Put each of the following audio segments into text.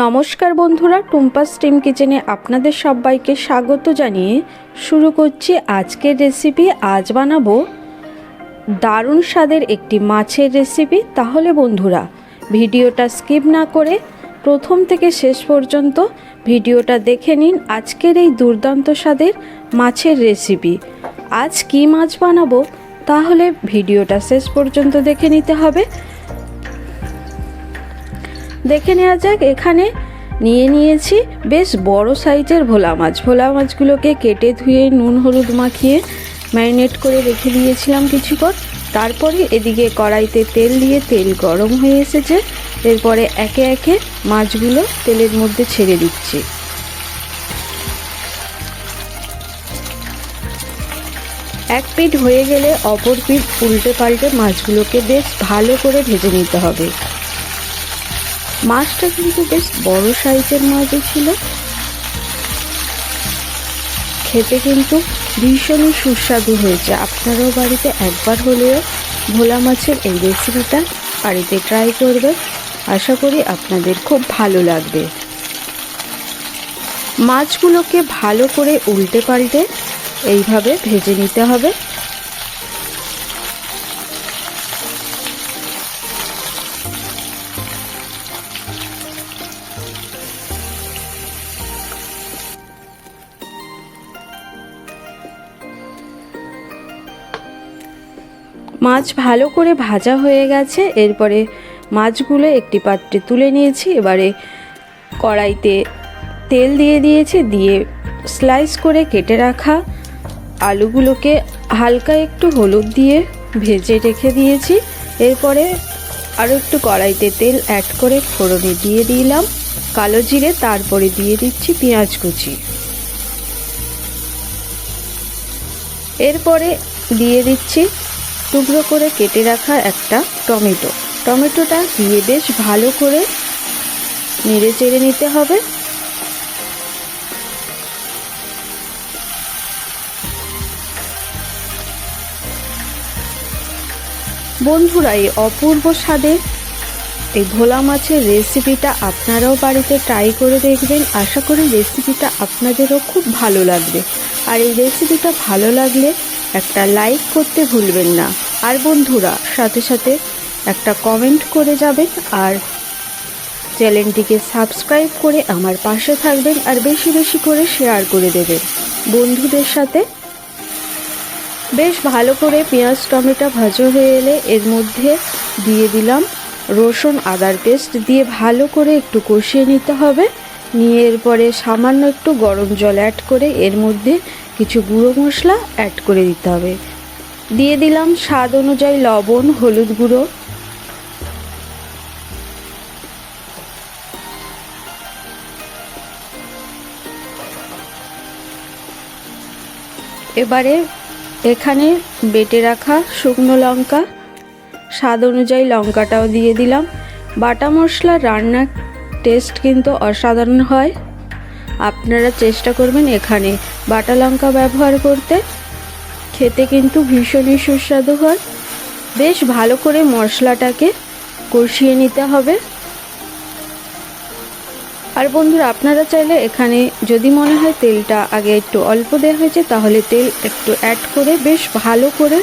নমস্কার বন্ধুরা টুম্পা স্টিম কিচেনে আপনাদের সবাইকে স্বাগত জানিয়ে শুরু করছি আজকের রেসিপি আজ বানাবো দারুণ স্বাদের একটি মাছের রেসিপি তাহলে বন্ধুরা, ভিডিওটা স্কিপ না করে প্রথম থেকে শেষ পর্যন্ত ভিডিওটা দেখে নিন আজকের এই দুর্দান্ত স্বাদের মাছের রেসিপি আজ কী মাছ বানাবো, তাহলে ভিডিওটা শেষ পর্যন্ত দেখে নিতে হবে। দেখে নেওয়া যাক, এখানে নিয়ে নিয়েছি বেশ বড় সাইজের ভোলা মাছ। ভোলা মাছগুলোকে কেটে ধুয়ে নুন হলুদ মাখিয়ে ম্যারিনেট করে রেখে দিয়েছিলাম কিছুক্ষণ। তারপরে এদিকে কড়াইতে তেল দিয়ে তেল গরম হয়ে এসেছে। এরপরে একে একে মাছগুলো তেলের মধ্যে ছেড়ে দিচ্ছি। এক পিঠ হয়ে গেলে অপর পিঠ উল্টে পাল্টে মাছগুলোকে বেশ ভালো করে ভেজে নিতে হবে। মাছটা কিন্তু বেশ বড় সাইজের মাছও ছিল। খেতে কিন্তু ভীষণই সুস্বাদু হয়েছে। আপনারাও বাড়িতে একবার হলেও ভোলা মাছের এই রেসিপিটা বাড়িতে ট্রাই করবে আশা করি আপনাদের খুব ভালো লাগবে। মাছগুলোকে ভালো করে উল্টে পাল্টে এইভাবে ভেজে নিতে হবে। মাছ ভালো করে ভাজা হয়ে গেছে। এরপরে মাছগুলো একটি পাত্রে তুলে নিয়েছি। এবারে কড়াইতে তেল দিয়ে দিয়েছি। দিয়ে স্লাইস করে কেটে রাখা আলুগুলোকে হালকা একটু হলুদ দিয়ে ভেজে রেখে দিয়েছি। এরপরে আরও একটু কড়াইতে তেল অ্যাড করে ফোড়নে দিয়ে দিলাম। কালো জিরে তারপরে দিয়ে দিচ্ছি পেঁয়াজ কুচি। এরপরে দিয়ে দিচ্ছি টুকরো করে কেটে রাখা একটা টমেটো। টমেটোটা দিয়ে বেশ ভালো করে নেড়ে চেড়ে নিতে হবে। বন্ধুরা, এই অপূর্ব স্বাদের এই ভোলা মাছের রেসিপিটা আপনারাও বাড়িতে ট্রাই করে দেখবেন। আশা করি রেসিপিটা আপনাদেরও খুব ভালো লাগবে। আর এই রেসিপিটা ভালো লাগলে একটা লাইক করতে ভুলবেন না। আর বন্ধুরা, সাথে সাথে একটা কমেন্ট করে যাবেন আর চ্যানেলটিকে সাবস্ক্রাইব করে আমার পাশে থাকবেন আর বেশি বেশি করে শেয়ার করে দেবেন। বন্ধুদের সাথে বেশ ভালো করে পেঁয়াজ, টমেটো ভাজা হয়ে এলে এর মধ্যে দিয়ে দিলাম রসুন আদার পেস্ট দিয়ে ভালো করে একটু কষিয়ে নিতে হবে। নিয়ে এরপরে সামান্য একটু গরম জল অ্যাড করে এর মধ্যে কিছু গুঁড়ো মশলা অ্যাড করে দিতে হবে। দিয়ে দিলাম স্বাদ অনুযায়ী লবণ, হলুদ গুঁড়ো। এবারে এখানে বেটে রাখা শুকনো লঙ্কা। স্বাদ অনুযায়ী লঙ্কাটাও দিয়ে দিলাম। বাটা মশলা রান্নার টেস্ট কিন্তু অসাধারণ হয়। আপনারা চেষ্টা করবেন এখানে বাটা লঙ্কা ব্যবহার করতে। খেতে কিন্তু ভীষণই সুস্বাদু হয়। বেশ ভালো করে মশলাটাকে কষিয়ে নিতে হবে। আর বন্ধুরা, আপনারা চাইলে এখানে যদি মনে হয় তেলটা আগে একটু অল্প দেওয়া হয়েছে, তাহলে তেল একটু অ্যাড করে বেশ ভালো করে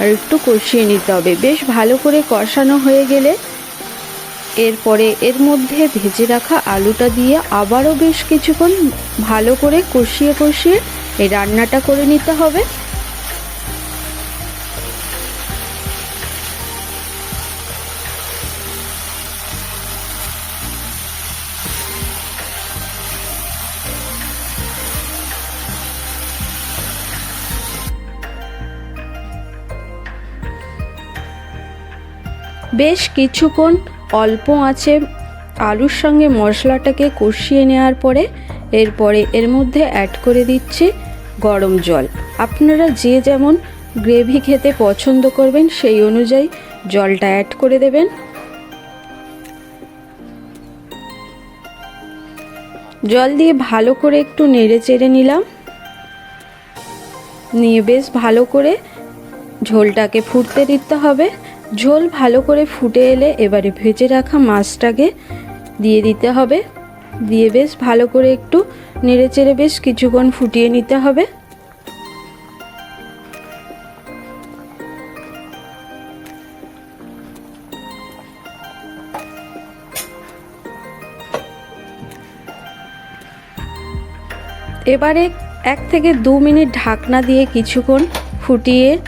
আর একটু কষিয়ে নিতে হবে। বেশ ভালো করে কষানো হয়ে গেলে এরপরে এর মধ্যে ভেজে রাখা আলুটা দিয়ে আবারও বেশ কিছুক্ষণ ভালো করে কষিয়ে কষিয়ে এই রান্নাটা করে নিতে হবে। বেশ কিছুক্ষণ অল্প আছে আলুর সঙ্গে মশলাটাকে কষিয়ে নেওয়ার পরে এরপরে এর মধ্যে অ্যাড করে দিচ্ছি গরম জল। আপনারা যে যেমন গ্রেভি খেতে পছন্দ করবেন সেই অনুযায়ী জলটা অ্যাড করে দেবেন। জল দিয়ে ভালো করে একটু নেড়ে চেড়ে নিলাম। নিয়ে বেশ ভালো করে ঝোলটাকে ফুটতে দিতে হবে। ঝোল ভালো করে ফুটে এলে এবারে ভেজে রাখা মাছটাকে দিয়ে দিতে হবে। দিয়ে বেশ ভালো করে একটু নেড়েচেড়ে বেশ কিছুক্ষণ ফুটিয়ে নিতে হবে। এবারে এক থেকে দু মিনিট ঢাকনা দিয়ে কিছুক্ষণ ফুটিয়ে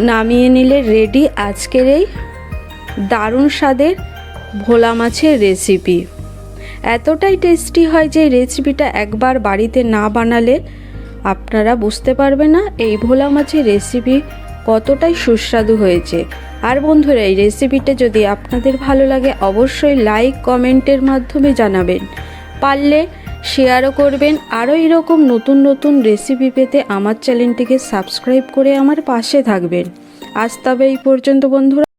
নামিয়ে নিলে রেডি আজকের এই দারুণ স্বাদের ভোলা মাছের রেসিপি এতটাই টেস্টি হয় যে রেসিপিটা একবার বাড়িতে না বানালে আপনারা বুঝতে পারবে না এই ভোলা মাছের রেসিপি কতটাই সুস্বাদু হয়েছে। আর বন্ধুরা, এই রেসিপিটা যদি আপনাদের ভালো লাগে, অবশ্যই লাইক কমেন্টের মাধ্যমে জানাবেন। পারলে শেয়ারও করবেন, আরও এরকম নতুন নতুন রেসিপি পেতে আমার চ্যানেলটিকে সাবস্ক্রাইব করে আমার পাশে থাকবেন। আজ তবে এই পর্যন্ত বন্ধুরা।